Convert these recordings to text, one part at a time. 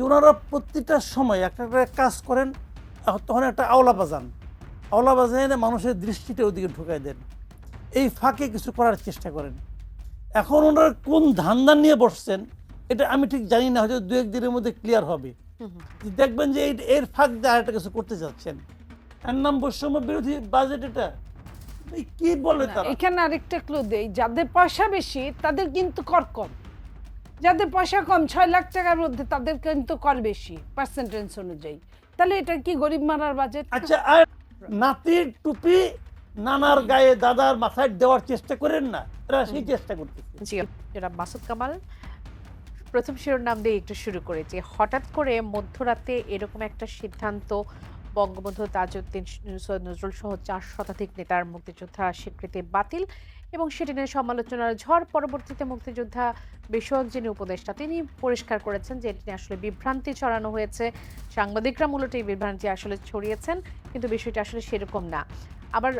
যে ওনারা প্রতিটা সময় একটা একটা কাজ করেন তখন একটা আওলা বাজান। আওলা বাজান মানুষের দৃষ্টিটা ওদিকে ঢুকাই দেন। এই ফাঁকে কিছু করার চেষ্টা করেন। এখন ওনারা কোন ধান্দা নিয়ে বসছেন এটা আমি ঠিক জানি না হয়তো দু একদিনের মধ্যে ক্লিয়ার হবে। দেখবেন যে এই এর ফাঁক দিয়ে আরেকটা কিছু করতে যাচ্ছেন। এর নাম বৈষম্য বিরোধী বাজেট এটা। কি বলে তারা? এখানে আরেকটা ক্লু দেই যাদের পয়সা বেশি তাদের কিন্তু কর কম। যাদের পয়সা কম ছয় লাখ টাকার মধ্যে তাদের কিন্তু কর বেশি পার্সেন্টেজ অনুযায়ী। তাহলে এটা কি গরিব মারার বাজেট? আচ্ছা আর নাতির টুপি নানার গায়ে দাদার মাথায় দেওয়ার চেষ্টা করেন না এরা সেই চেষ্টা করতেছে। জি জনাব মাসুদ কামাল। প্রথম শিরোনাম দিয়ে একটু শুরু করেছি। হঠাৎ করে মধ্যরাতে এরকম একটা সিদ্ধান্ত বঙ্গবন্ধু তাজউদ্দিন সৈয়দ নজরুল সহ চার শতাধিক নেতার মুক্তিযোদ্ধা স্বীকৃতি বাতিল এবং সেটি নিয়ে সমালোচনার ঝড় পরবর্তীতে মুক্তিযোদ্ধা বিষয়ক যিনি উপদেষ্টা, তিনি পরিষ্কার করেছেন যে এটি আসলে বিভ্রান্তি ছড়ানো হয়েছে। সাংবাদিকরা মূলত এই বিভ্রান্তি আসলে ছড়িয়েছেন, কিন্তু বিষয়টি আসলে সেরকম না। আবার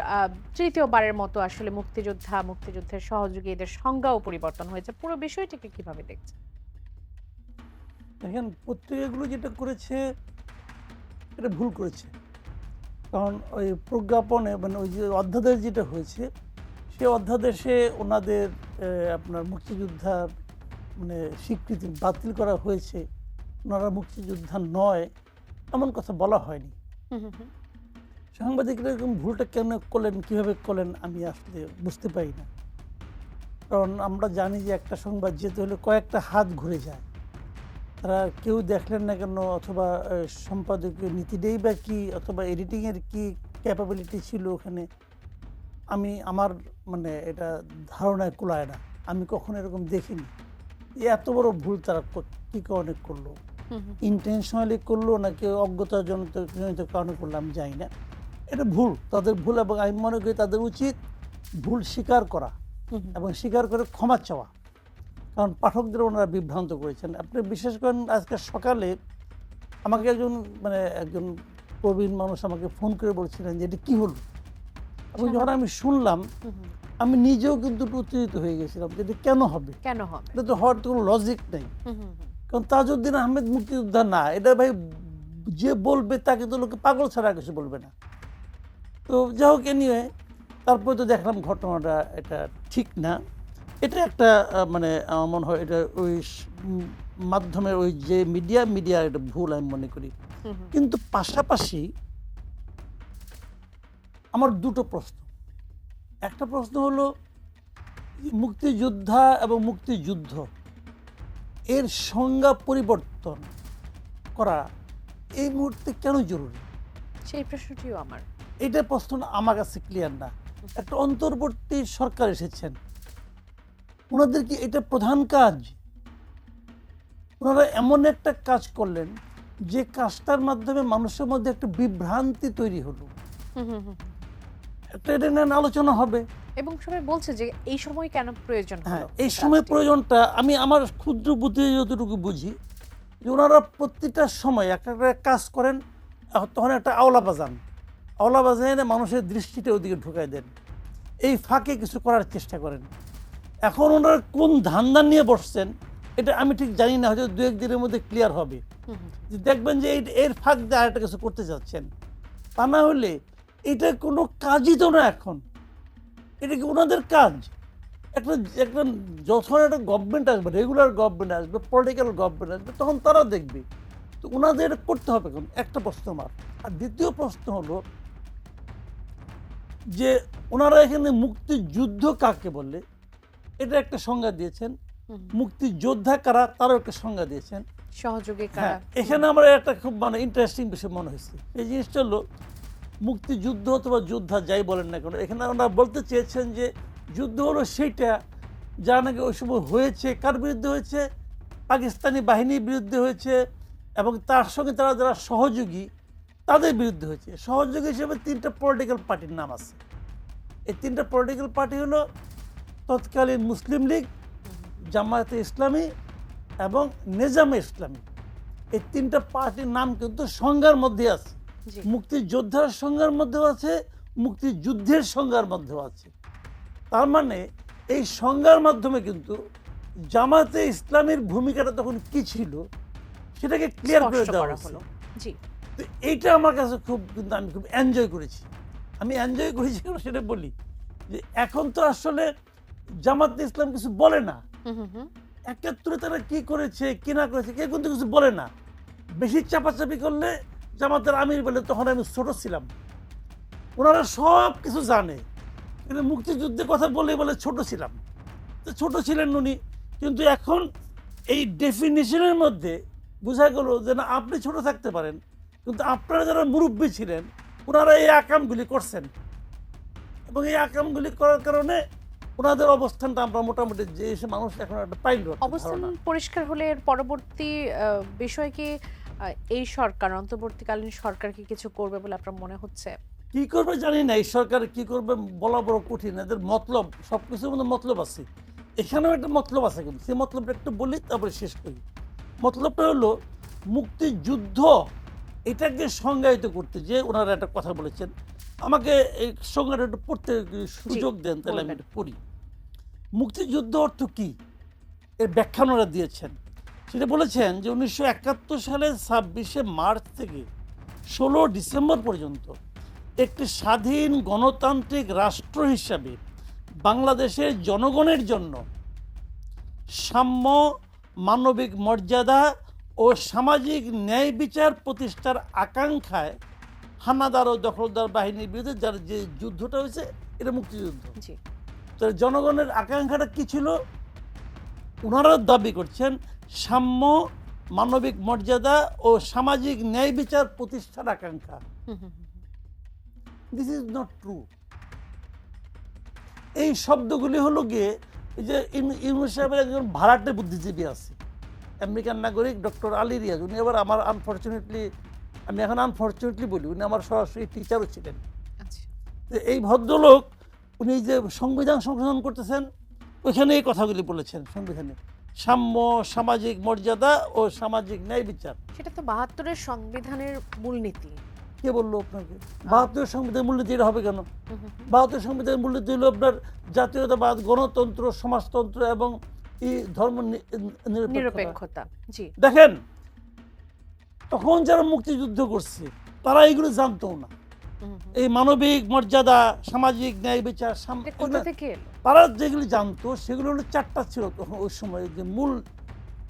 তৃতীয়বারের মতো আসলে মুক্তিযোদ্ধা, মুক্তিযুদ্ধের সহযোগী এদের সংজ্ঞাও পরিবর্তন হয়েছে। পুরো বিষয়টিকে কীভাবে দেখছেন? দেখেন পত্রিকাগুলো যেটা করেছে এটা ভুল করেছে। কারণ ওই প্রজ্ঞাপনে মানে ওই যে অধ্যাদেশ যেটা হয়েছে সে অধ্যাদেশে ওনাদের আপনার মুক্তিযোদ্ধার মানে স্বীকৃতি বাতিল করা হয়েছে। ওনারা মুক্তিযোদ্ধা নয় এমন কথা বলা হয়নি। সাংবাদিকরা এরকম ভুলটা কেন করলেন কীভাবে করলেন আমি আসলে বুঝতে পারি না। কারণ আমরা জানি যে একটা সংবাদ যেতে হলে কয়েকটা হাত ঘুরে যায়। তারা কেউ দেখলেন না কেন? অথবা সম্পাদকীয় নীতিটাই বা কি? অথবা এডিটিংয়ের কি ক্যাপাবিলিটি ছিল ওখানে? আমি আমার মানে এটা ধারণায় কুলায় না। আমি কখনো এরকম দেখিনি। এত বড় ভুল তারা কি কারণে করল? ইন্টেনশনালি করল নাকি অজ্ঞতাজনিত জনিত কারণে করল? আমি জানি না। এটা ভুল। তাদের ভুল এবং আমি মনে করি তাদের উচিত ভুল স্বীকার করা এবং স্বীকার করে ক্ষমা চাওয়া। কারণ পাঠকদের ওনারা বিভ্রান্ত করেছেন। আপনি বিশেষ করেন আজকে সকালে আমাকে একজন মানে একজন প্রবীণ মানুষ আমাকে ফোন করে বলছিলেন যে এটা কী হলো? এবং যখন আমি শুনলাম আমি নিজেও কিন্তু উত্তেজিত হয়ে গেছিলাম যে এটা কেন হবে? কেন হবে? এটা তো হওয়ার তো কোনো লজিক নেই। কারণ তাজউদ্দিন আহমেদ মুক্তিযোদ্ধা না এটা ভাই যে বলবে তাকে তো লোকে পাগল ছাড়া কিছু বলবে না। তো যাই হোক নিয়ে তারপরে তো দেখলাম ঘটনাটা এটা ঠিক না। এটা একটা মানে আমার মনে হয় এটা ওই মাধ্যমে ওই যে মিডিয়া মিডিয়া এটা ভুল আমি মনে করি। কিন্তু পাশাপাশি আমার দুটো প্রশ্ন। একটা প্রশ্ন হলো মুক্তিযোদ্ধা এবং মুক্তিযুদ্ধ এর সংজ্ঞা পরিবর্তন করা এই মুহূর্তে কেন জরুরি? সেই প্রশ্নটিও আমার। এটা প্রশ্ন আমার কাছে ক্লিয়ার না। একটা অন্তর্বর্তী সরকার এসেছেন। ওনাদের কি এটা প্রধান কাজ? ওনারা এমন একটা কাজ করলেন যে কাজটার মাধ্যমে মানুষের মধ্যে একটা বিভ্রান্তি তৈরি হলো। একটা এটা নিয়ে আলোচনা হবে। এবং সবাই বলছে যে এই সময় কেন প্রয়োজন হ্যাঁ এই সময় প্রয়োজনটা আমি আমার ক্ষুদ্র বুদ্ধি যতটুকু বুঝি যে ওনারা প্রতিটা সময় একটা একটা কাজ করেন তখন একটা আওলা বাজান। আওলা বাজানে মানুষের দৃষ্টিটা ওদিকে ঢুকাই দেন। এই ফাঁকে কিছু করার চেষ্টা করেন। এখন ওনারা কোন ধান্দা নিয়ে বসছেন এটা আমি ঠিক জানি না হয়তো দু একদিনের মধ্যে ক্লিয়ার হবে। যে দেখবেন যে এই এর ফাঁক দিয়ে আরেকটা কিছু করতে যাচ্ছেন। তা না হলে এটা কোনো কাজই তো না এখন। এটা কি ওনাদের কাজ? একটা একটা যখন একটা গভর্নমেন্ট আসবে রেগুলার গভর্নমেন্ট আসবে পলিটিক্যাল গভর্নমেন্ট আসবে তখন তারা দেখবে। তো ওনাদের এটা করতে হবে এখন একটা প্রশ্ন আমার। আর দ্বিতীয় প্রশ্ন হলো যে ওনারা এখানে মুক্তিযুদ্ধ কাকে বলে? এটা একটা সংজ্ঞা দিয়েছেন। মুক্তিযোদ্ধা কারা তারও একটা সংজ্ঞা দিয়েছেন। সহযোগী হ্যাঁ কারা? এখানে আমার একটা খুব মানে ইন্টারেস্টিং বিষয় মনে হয়েছে। এই জিনিসটা হলো মুক্তিযুদ্ধ অথবা যোদ্ধা যাই বলেন না কেন এখানে ওনারা বলতে চেয়েছেন যে যুদ্ধ হলো সেইটা যা নাকি ওই সময় হয়েছে কার বিরুদ্ধে হয়েছে? পাকিস্তানি বাহিনীর বিরুদ্ধে হয়েছে এবং তার সঙ্গে তারা যারা সহযোগী তাদের বিরুদ্ধে হয়েছে। সহযোগী হিসেবে তিনটা পলিটিক্যাল পার্টির নাম আছে। এই তিনটা পলিটিক্যাল পার্টি হলো তৎকালীন মুসলিম লীগ জামায়াতে ইসলামী এবং নিজামে ইসলামী। এই তিনটা পার্টির নাম কিন্তু সংজ্ঞার মধ্যে আছে। মুক্তিযোদ্ধার সংজ্ঞার মধ্যেও আছে মুক্তিযুদ্ধের সংজ্ঞার মধ্যেও আছে। তার মানে এই সংজ্ঞার মাধ্যমে কিন্তু জামাতে ইসলামের ভূমিকাটা তখন কি ছিল সেটাকে ক্লিয়ার করে দেওয়া হলো। তো এইটা আমার কাছে খুব কিন্তু আমি খুব এনজয় করেছি। আমি এনজয় করেছি সেটা বলি যে এখন তো আসলে জামাত ইসলাম কিছু বলে না। একাত্তরে তারা কি করেছে কি না করেছে কেউ কিন্তু কিছু বলে না। বেশি চাপাচাপি করলে জামাতের আমির বলে তখন আমি ছোট ছিলাম। ওনারা সব কিছু জানে। কিন্তু মুক্তিযুদ্ধের কথা বলে বলে ছোট ছিলাম। তো ছোট ছিলেন উনি। কিন্তু এখন এই ডেফিনেশনের মধ্যে বোঝা গেল যে না আপনি ছোট থাকতে পারেন। কিন্তু আপনারা যারা মুরব্বী ছিলেন ওনারা এই আকামগুলি করছেন। এবং এই আকামগুলি করার কারণে ওনাদের অবস্থানটা আমরা মোটামুটি যে এসে মানুষ এখন একটা পাইল অবস্থান পরিষ্কার হলে এর পরবর্তী বিষয় কি এই সরকার অন্তর্বর্তীকালীন সরকার কি কিছু করবে বলে আপনার মনে হচ্ছে? কি করবে জানি না এই সরকার কি করবে বলা বড় কঠিন। এদের মতলব সব কিছুর মধ্যে মতলব আছে। এখানেও একটা মতলব আছে কিন্তু সেই মতলবটা একটু বলি তারপরে শেষ করি। মতলবটা হলো মুক্তিযুদ্ধ এটাকে সংজ্ঞায়িত করতে যে ওনারা একটা কথা বলেছেন। আমাকে এই সংজ্ঞাটা একটু পড়তে সুযোগ দেন তাহলে আমি। একটু পড়ি। মুক্তিযুদ্ধ অর্থ কি? এর ব্যাখ্যা ওনারা দিয়েছেন। সেটা বলেছেন যে উনিশশো একাত্তর সালের ছাব্বিশে মার্চ থেকে ষোলো ডিসেম্বর পর্যন্ত একটি স্বাধীন গণতান্ত্রিক রাষ্ট্র হিসাবে বাংলাদেশের জনগণের জন্য সাম্য, মানবিক মর্যাদা ও সামাজিক ন্যায় বিচার প্রতিষ্ঠার আকাঙ্ক্ষায় হানাদার ও দখলদার বাহিনীর বিরুদ্ধে যার যে যুদ্ধটা হয়েছে, এটা মুক্তিযুদ্ধ। তো জনগণের আকাঙ্ক্ষাটা কি ছিল? ওনারা দাবি করছেন সাম্য মানবিক মর্যাদা ও সামাজিক ন্যায় বিচার প্রতিষ্ঠার আকাঙ্ক্ষা। দিস ইজ নট ট্রু এই শব্দগুলি হলো গিয়ে এই যে ইউনু- ইউনুস সাহেবের একজন ভাড়াটে বুদ্ধিজীবী আছে আমেরিকান নাগরিক ডক্টর আলী রিয়াজ। উনি আবার আমার আনফর্চুনেটলি আমি এখন আনফর্চুনেটলি বলি উনি আমার সরাসরি টিচারও ছিলেন। আচ্ছা। এই ভদ্রলোক উনি যে সংবিধান সংশোধন করতেছেন ওইখানে এই কথাগুলি বলেছেন সংবিধানে। সাম্য সামাজিক মর্যাদা ও সামাজিক ন্যায় বিচার। সেটা তো বাহাত্তরের সংবিধানের মূলনীতি। কে বলল আপনাকে? বাহাত্তর সংবিধান মূলনীতি এটা হবে কেন। বাহাত্তর সংবিধান মূলনীতি হলো আপনার জাতীয়তাবাদ গণতন্ত্র সমাজতন্ত্র এবং ধর্ম নিরপেক্ষতা। জি। দেখেন তখন যারা মুক্তিযুদ্ধ করছে তারা এগুলো জানতো না। এই মানবিক মর্যাদা সামাজিক ন্যায় বিচার তারা যেগুলি জানতো সেগুলো হলো চারটা ছিল তখন ওই সময় যে মূল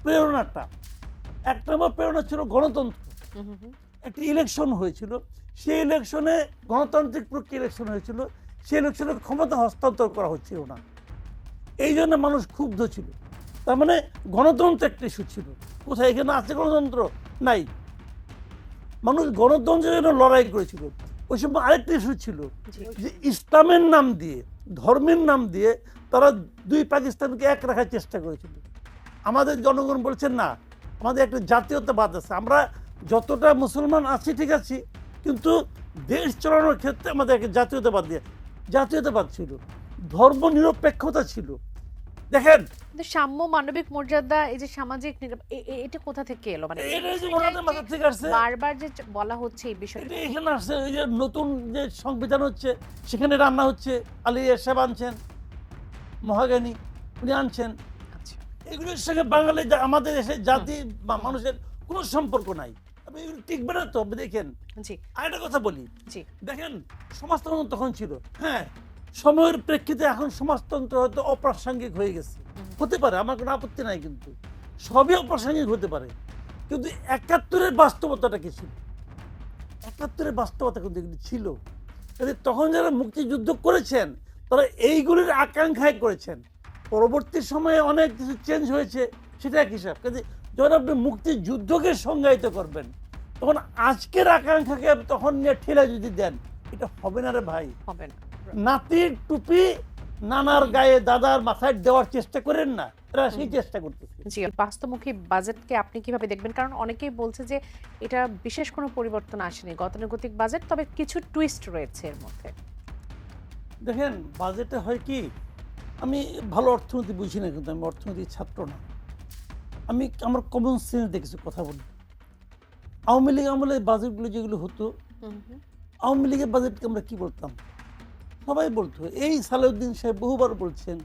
প্রেরণাটা। এক নম্বর প্রেরণা ছিল গণতন্ত্র। একটি ইলেকশন হয়েছিল। সেই ইলেকশনে গণতান্ত্রিক প্রক্রিয়া ইলেকশন হয়েছিল। সেই ইলেকশনে ক্ষমতা হস্তান্তর করা হচ্ছিল না। এই জন্য মানুষ ক্ষুব্ধ ছিল। তার মানে গণতন্ত্র একটা ইস্যু ছিল। কোথায়? এখানে আছে গণতন্ত্র? নাই। মানুষ গণতন্ত্রের জন্য লড়াই করেছিল। ওই সময় আরেকটা ইস্যু ছিল যে ইসলামের নাম দিয়ে ধর্মের নাম দিয়ে তারা দুই পাকিস্তানকে এক রাখার চেষ্টা করেছিল। আমাদের জনগণ বলছেন না আমাদের একটা জাতীয়তাবাদ আছে। আমরা যতটা মুসলমান আছি ঠিক আছি কিন্তু দেশ চালানোর ক্ষেত্রে আমাদের একটা জাতীয়তাবাদ দিয়ে জাতীয়তাবাদ ছিল ধর্ম নিরপেক্ষতা ছিল। দেখেন কিন্তু সাম্য মানবিক মর্যাদা এই যে সামাজিক এটা কোথা থেকে এলো? মানে বারবার যে বলা হচ্ছে এই বিষয়টা। এখানে আসছে ওই যে নতুন যে সংবিধান হচ্ছে সেখানে রান্না হচ্ছে আলী এরশাব আনছেন মহাগানী উনি আনছেন। আচ্ছা। এগুলোর সঙ্গে বাঙালি আমাদের দেশের জাতি বা মানুষের কোনো সম্পর্ক নাই। আপনি এগুলো টিকবে না তো দেখেন। জি। আরেকটা কথা বলি। জি। দেখেন সমাজতন্ত্র তখন ছিল। হ্যাঁ সময়ের প্রেক্ষিতে এখন সমাজতন্ত্র হয়তো অপ্রাসঙ্গিক হয়ে গেছে। হতে পারে, আমার কোনো আপত্তি নাই কিন্তু। সবই অপ্রাসঙ্গিক হতে পারে। কিন্তু একাত্তরের বাস্তবতাটা কি ছিল? একাত্তরের বাস্তবতা কিন্তু এগুলি ছিল। তখন যারা মুক্তিযুদ্ধ করেছেন, তারা এইগুলির আকাঙ্ক্ষায় করেছেন। পরবর্তী সময়ে অনেক কিছু চেঞ্জ হয়েছে, সেটা এক হিসাব। কাজে যখন আপনি মুক্তিযুদ্ধকে সংজ্ঞায়িত করবেন, তখন আজকের আকাঙ্ক্ষাকে তখন নিয়ে ঠেলা যদি দেন, এটা হবে না রে ভাই। হবে না। নাতির টুপি নানার গায়ে দাদার মাথায় দেওয়ার চেষ্টা করেন না। এরা সেই চেষ্টা করতেছে। জি বাস্তবমুখী বাজেটকে আপনি কীভাবে দেখবেন? কারণ অনেকেই বলছে যে এটা বিশেষ কোনো পরিবর্তন আসেনি গতানুগতিক বাজেট তবে কিছু টুইস্ট রয়েছে এর মধ্যে। দেখেন বাজেটে হয় কি আমি ভালো অর্থনীতি বুঝি না কিন্তু আমি অর্থনীতির ছাত্র না। আমি আমার কমন সেন্স দিয়ে কিছু কথা বলি। আওয়ামী লীগ আমলে বাজেটগুলো যেগুলো হতো। আওয়ামী লীগের বাজেটকে আমরা কি বলতাম? সবাই বলতো এই সালেউদ্দিন সাহেব বহুবার বলছেন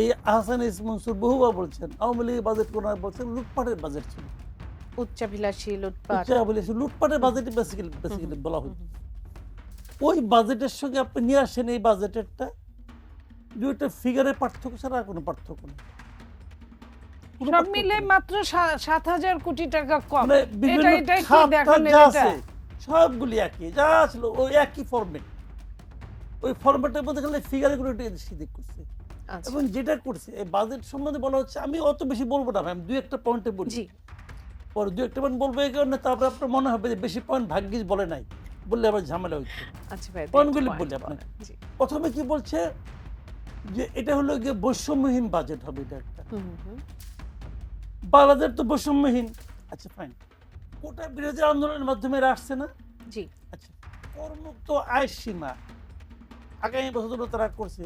এই আহসান ইস মনসুর বহুবার বলছেন আওয়ামী লীগের বাজেট কোনো বলছেন লুটপাটের বাজেট ছিল। উচ্চাভিলাষী লুটপাট। বলেছি লুটপাটের বাজেট বেসিক্যালি বেসিক্যালি বলা হচ্ছে ওই বাজেটের সঙ্গে আপনি নিয়ে আসেন এই বাজেটেরটা দুইটা ফিগারের পার্থক্য ছাড়া আর কোনো পার্থক্য নেই। সব মিলে মাত্র সাত হাজার কোটি টাকা কম। মানে এটা এটা? সবগুলি একই যা ছিল ওই একই ফরম্যাট ওই ফরম্যাটের মধ্যে খালি ফিগারগুলো একটু এদিক করছে। আচ্ছা। এবং যেটা করছে এই বাজেট সম্বন্ধে বলা হচ্ছে আমি অত বেশি বলব না ম্যাম দুই একটা পয়েন্টে বলি। জি। পরে দু একটা পয়েন্ট বলব এই কারণে তারপরে আপনার মনে হবে যে বেশি পয়েন্ট ভাগ্যিস বলে নাই বললে আবার ঝামেলা হচ্ছে পয়েন্টগুলি বলি আপনাকে। প্রথমে কি বলছে যে এটা হলো গিয়ে বৈষম্যহীন বাজেট হবে এটা একটা। বাংলাদেশ তো বৈষম্যহীন। আচ্ছা ফাইন কোটা বিরোধী আন্দোলনের মাধ্যমে আসছে না? জি। আচ্ছা করমুক্ত আয় সীমা। আগামী বছরগুলো তারা করছে।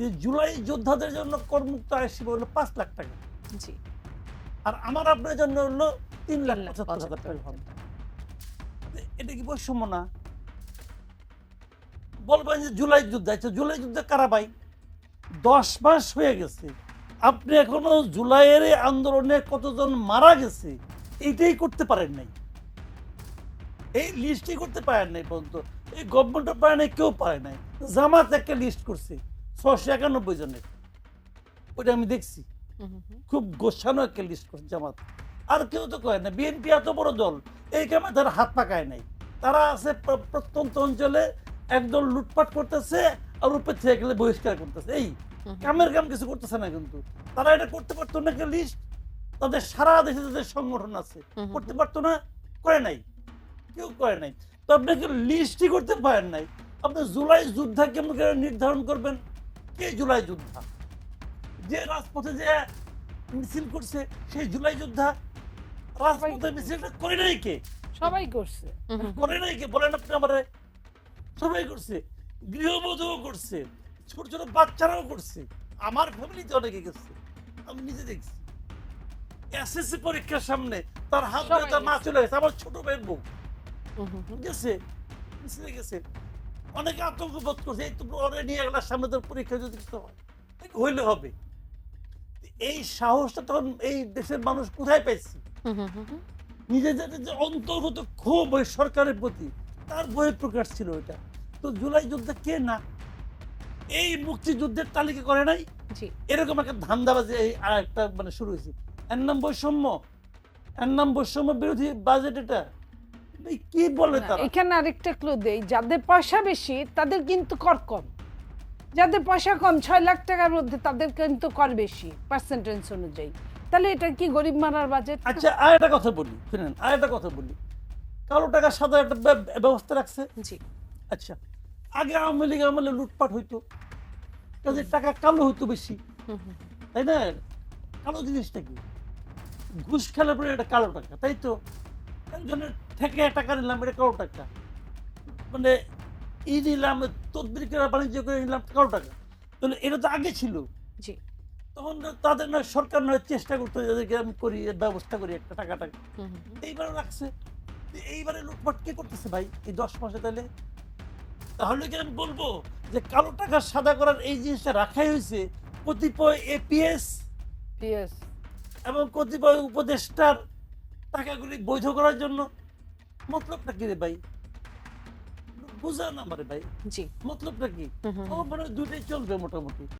যে জুলাই যোদ্ধাদের জন্য করমুক্ত আয় সীমা হলো পাঁচ লাখ টাকা। জি। আর আমার আপনার জন্য হলো তিন লাখ পঁচাত্তর হাজার টাকা। এটা কি বৈষম্য না? বলবেন যে জুলাই যুদ্ধ আচ্ছা জুলাই যুদ্ধে কারা ভাই দশ মাস হয়ে গেছে। আপনি এখনও জুলাইয়ের আন্দোলনে কতজন মারা গেছে? এইটাই করতে পারেন নাই। এই লিস্টই করতে পারেন নাই পর্যন্ত। এই গভর্নমেন্টও পারে নাই কেউ পারে নাই। জামাত একটা লিস্ট করছে ছশো একানব্বই জনের। ওটা আমি দেখছি। খুব গোছানো একটা লিস্ট করছে জামাত। আর কেউ তো কয় না বিএনপি এত বড় দল এই কামে তারা হাত পাকায় নাই। তারা আছে প্রত্যন্ত অঞ্চলে একদল লুটপাট করতেছে আর উপর থেকে গেলে বহিষ্কার করতেছে। এই। কামের কাম কিছু করতেছে না কিন্তু। তারা এটা করতে পারতো না একটা লিস্ট তাদের সারা দেশে তাদের সংগঠন আছে করতে পারতো না করে নাই। কেউ করে নাই। তো আপনাকে লিস্টই করতে পারেন নাই। আপনি জুলাই যোদ্ধা কেমন করে নির্ধারণ করবেন? কে জুলাই যোদ্ধা? যে রাজপথে যে মিছিল করছে সেই জুলাই যোদ্ধা? রাজপথে মিছিলটা করে নাই কে? সবাই করছে। করে নাই কে? বলেন আপনি আমারে। সবাই করছে। গৃহবধূও করছে। ছোট ছোট বাচ্চারাও করছে। আমার ফ্যামিলিতে অনেকে গেছে আমি নিজে দেখছি। এসএসসি পরীক্ষার সামনে তার হাত ধরে তার মা চলে গেছে। আমার ছোট ভাইয়ের বউ। গেছে। মিছিলে গেছে। অনেকে আতঙ্ক বোধ করছে এই তো ওরে নিয়ে সামনে তোর পরীক্ষা যদি কিছু হয় হইলে হবে? এই সাহসটা তখন এই দেশের মানুষ কোথায় পাইছে। নিজেদের যে অন্তর্গত ক্ষোভ ওই সরকারের প্রতি তার বই প্রকাশ ছিল এটা। তো জুলাই যুদ্ধে কে না এই মুক্তিযুদ্ধের তালিকা করে নাই? এরকম একটা ধান্দাবাজি এই আর একটা মানে শুরু হয়েছে। এর নাম বৈষম্য। এর নাম বৈষম্য বিরোধী বাজেট এটা। কি বলে তারা? এখানে আরেকটা ক্লু দেই। যাদের পয়সা বেশি তাদের কিন্তু কর কম। যাদের পয়সা কম ছয় লাখ টাকার মধ্যে তাদের কিন্তু কর বেশি পার্সেন্টেজ অনুযায়ী। তাহলে এটা কি গরিব মারার বাজেট আচ্ছা আর একটা কথা বলি শুনেন আর একটা কথা বলি। কালো টাকা সাদা একটা ব্যবস্থা রাখছে? জি। আচ্ছা আগে আওয়ামী লীগ আমলে লুটপাট হইতো। কাজে টাকা কালো হইতো বেশি। তাই না? কালো জিনিসটা কি? ঘুষ খেলার পরে এটা কালো টাকা তাই তো? একজনের থেকে টাকা নিলাম এটা কালো টাকা? মানে ই নিলাম তদবির করে বাণিজ্য করে নিলাম কালো টাকা? তাহলে এটা তো আগে ছিল। জি। তখন তাদের নয় সরকার নয় চেষ্টা করতো যাদেরকে আমি করি ব্যবস্থা করি একটা টাকা টাকা। হুম হুম হুম। এইবারে রাখছে এইবারে লুটপাট কে করতেছে ভাই? এই দশ মাসে তাহলে? তাহলে কি আমি বলব যে কালো টাকা সাদা করার এই জিনিসটা রাখাই হয়েছে কতিপয় এপিএস এবং কতিপয় উপদেষ্টার টাকাগুলি বৈধ করার জন্য? মতলবটা কি রে ভাই? বুঝা না আমারে ভাই। জি। মতলবটা কি? ও মানে দুইটাই চলবে মোটামুটি।